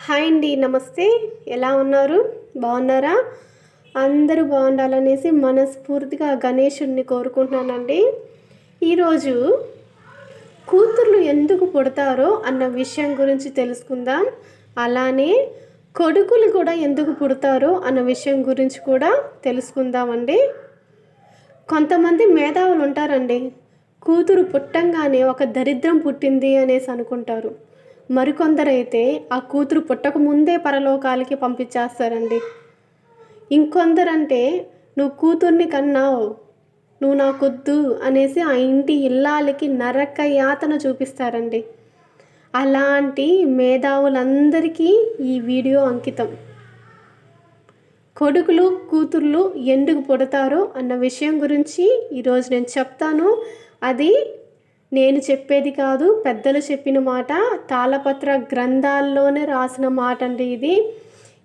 Hi అండి నమస్తే. ఎలా ఉన్నారు? బాగున్నారా? అందరూ బాగుండాలనేసి మనస్ఫూర్తిగా గణేశుడిని కోరుకుంటున్నానండి. ఈరోజు కూతుర్లు ఎందుకు పుడతారో అన్న విషయం గురించి తెలుసుకుందాం. అలానే కొడుకులు కూడా ఎందుకు పుడతారో అన్న విషయం గురించి కూడా తెలుసుకుందామండి. కొంతమంది మేధావులు ఉంటారండి. కూతురు పుట్టంగానే ఒక దరిద్రం పుట్టింది అనేసి అనుకుంటారు. మరికొందరైతే ఆ కూతురు పుట్టక ముందే పరలోకాలకి పంపించేస్తారండి. ఇంకొందరంటే నువ్వు కూతుర్ని కన్నావు నువ్వు నాకొద్దు అనేసి ఆ ఇంటి ఇల్లాలకి నరక యాతన చూపిస్తారండి. అలాంటి మేధావులందరికీ ఈ వీడియో అంకితం. కొడుకులు కూతుర్లు ఎందుకు పుడతారో అన్న విషయం గురించి ఈరోజు నేను చెప్తాను. అది నేను చెప్పేది కాదు పెద్దలు చెప్పిన మాట తాళపత్ర గ్రంథాల్లోనే రాసిన మాట అండి ఇది.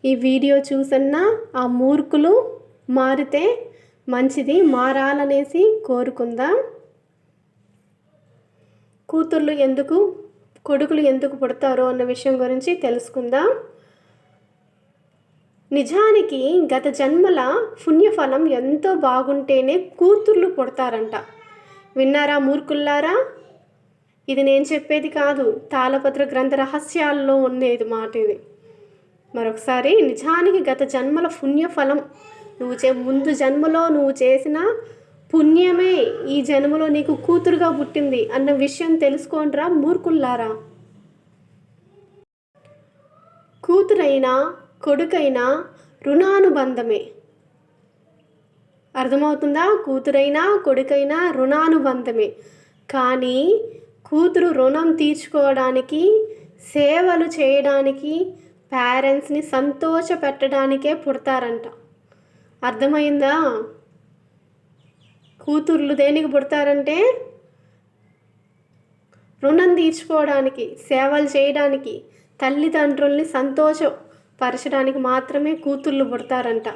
ఈ వీడియో చూసన్నా ఆ మూర్ఖులు మారితే మంచిది మారాలనేసి కోరుకుందాం. కూతుర్లు ఎందుకు కొడుకులు ఎందుకు పుడతారో అన్న విషయం గురించి తెలుసుకుందాం. నిజానికి గత జన్మల పుణ్యఫలం ఎంతో బాగుంటేనే కూతుర్లు పుడతారంట. విన్నారా మూర్ఖుల్లారా? ఇది నేను చెప్పేది కాదు. తాళపత్ర గ్రంథ రహస్యాల్లో ఉండేది మాట ఇది. మరొకసారి నిజానికి గత జన్మల పుణ్యఫలం నువ్వు చే ముందు జన్మలో నువ్వు చేసిన పుణ్యమే ఈ జన్మలో నీకు కూతురుగా పుట్టింది అన్న విషయం తెలుసుకోండిరా మూర్ఖుల్లారా. కూతురైనా కొడుకైనా రుణానుబంధమే. అర్థమవుతుందా? కూతురైనా కొడుకైనా రుణానుబంధమే. కానీ కూతురు రుణం తీర్చుకోవడానికి సేవలు చేయడానికి పేరెంట్స్ని సంతోష పెట్టడానికే పుడతారంట. అర్థమైందా? కూతుర్లు దేనికి పుడతారంటే రుణం తీర్చుకోవడానికి సేవలు చేయడానికి తల్లిదండ్రుల్ని సంతోషపరచడానికి మాత్రమే కూతుర్లు పుడతారంట.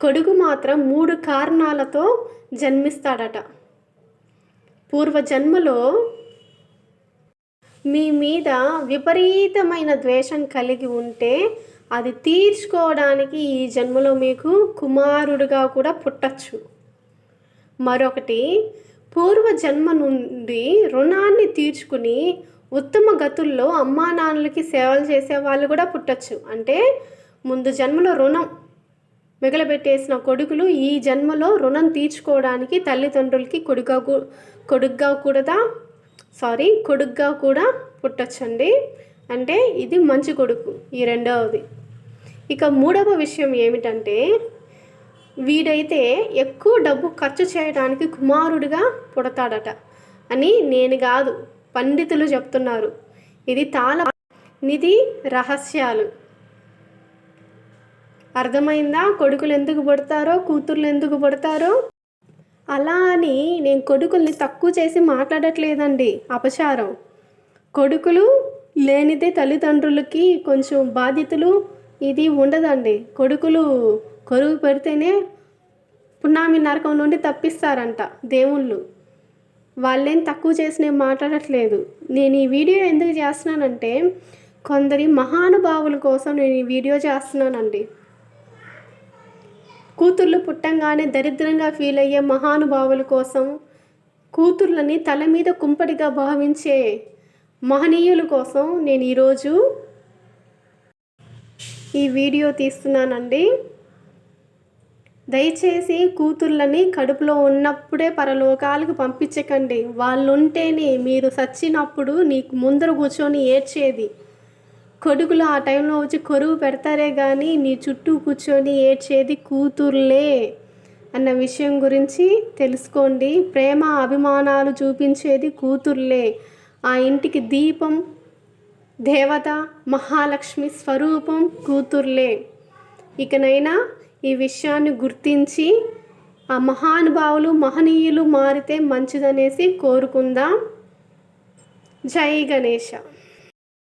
కొడుకు మాత్రం మూడు కారణాలతో జన్మిస్తాడట. పూర్వ జన్మలో మీ మీద విపరీతమైన ద్వేషం కలిగి ఉంటే అది తీర్చుకోవడానికి ఈ జన్మలో మీకు కుమారుడుగా కూడా పుట్టచ్చు. మరొకటి పూర్వ జన్మ నుండి రుణాన్ని తీర్చుకుని ఉత్తమ గతుల్లో అమ్మా నాన్నలకి సేవలు చేసే వాళ్ళు కూడా పుట్టచ్చు. అంటే ముందు జన్మలో రుణం మిగలబెట్టేసిన కొడుకులు ఈ జన్మలో రుణం తీర్చుకోవడానికి తల్లిదండ్రులకి కొడుగా కొడుగ్గా కూడా సారీ కొడుగ్గా కూడా పుట్టచ్చండి. అంటే ఇది మంచి కొడుకు ఈ రెండవది. ఇక మూడవ విషయం ఏమిటంటే వీడైతే ఎక్కువ డబ్బు ఖర్చు చేయడానికి కుమారుడిగా పుడతాడట అని నేను కాదు పండితులు చెప్తున్నారు. ఇది తాళ నిధి రహస్యాలు. అర్థమైందా? కొడుకులు ఎందుకు పుడతారో? కూతుర్లు ఎందుకు పుడతారో? అలా అని నేను కొడుకుల్ని తక్కువ చేసి మాట్లాడట్లేదండి. అపచారం. కొడుకులు లేనిదే తల్లిదండ్రులకి కొంచెం బాధ్యతలు ఇది ఉండదండి. కొడుకులు కొరువు పెడితేనే పున్నామి నరకం నుండి తప్పిస్తారంట దేవుళ్ళు. వాళ్ళేం తక్కువ చేసి నేను మాట్లాడట్లేదు. నేను ఈ వీడియో ఎందుకు చేస్తున్నానంటే కొందరి మహానుభావుల కోసం నేను ఈ వీడియో చేస్తున్నానండి. కూతుర్లు పుట్టంగానే దరిద్రంగా ఫీల్ అయ్యే మహానుభావుల కోసం కూతుర్లని తల మీద కుంపటిగా భావించే మహనీయుల కోసం నేను ఈరోజు ఈ వీడియో తీస్తున్నానండి. దయచేసి కూతుర్లని కడుపులో ఉన్నప్పుడే పరలోకాలకు పంపించకండి. వాళ్ళు ఉంటేనే మీరు సచ్చినప్పుడు నీకు ముందర కూర్చొని ఏడ్చేది. కొడుకులు ఆ టైంలో వచ్చి కొరువు పెడతారే కానీ నీ చుట్టూ కూర్చొని ఏడ్చేది కూతుర్లే అన్న విషయం గురించి తెలుసుకోండి. ప్రేమ అభిమానాలు చూపించేది కూతుర్లే. ఆ ఇంటికి దీపం దేవత మహాలక్ష్మి స్వరూపం కూతుర్లే. ఇకనైనా ఈ విషయాన్ని గుర్తించి ఆ మహానుభావులు మహనీయులు మారితే మంచిదనేసి కోరుకుందాం. జై గణేష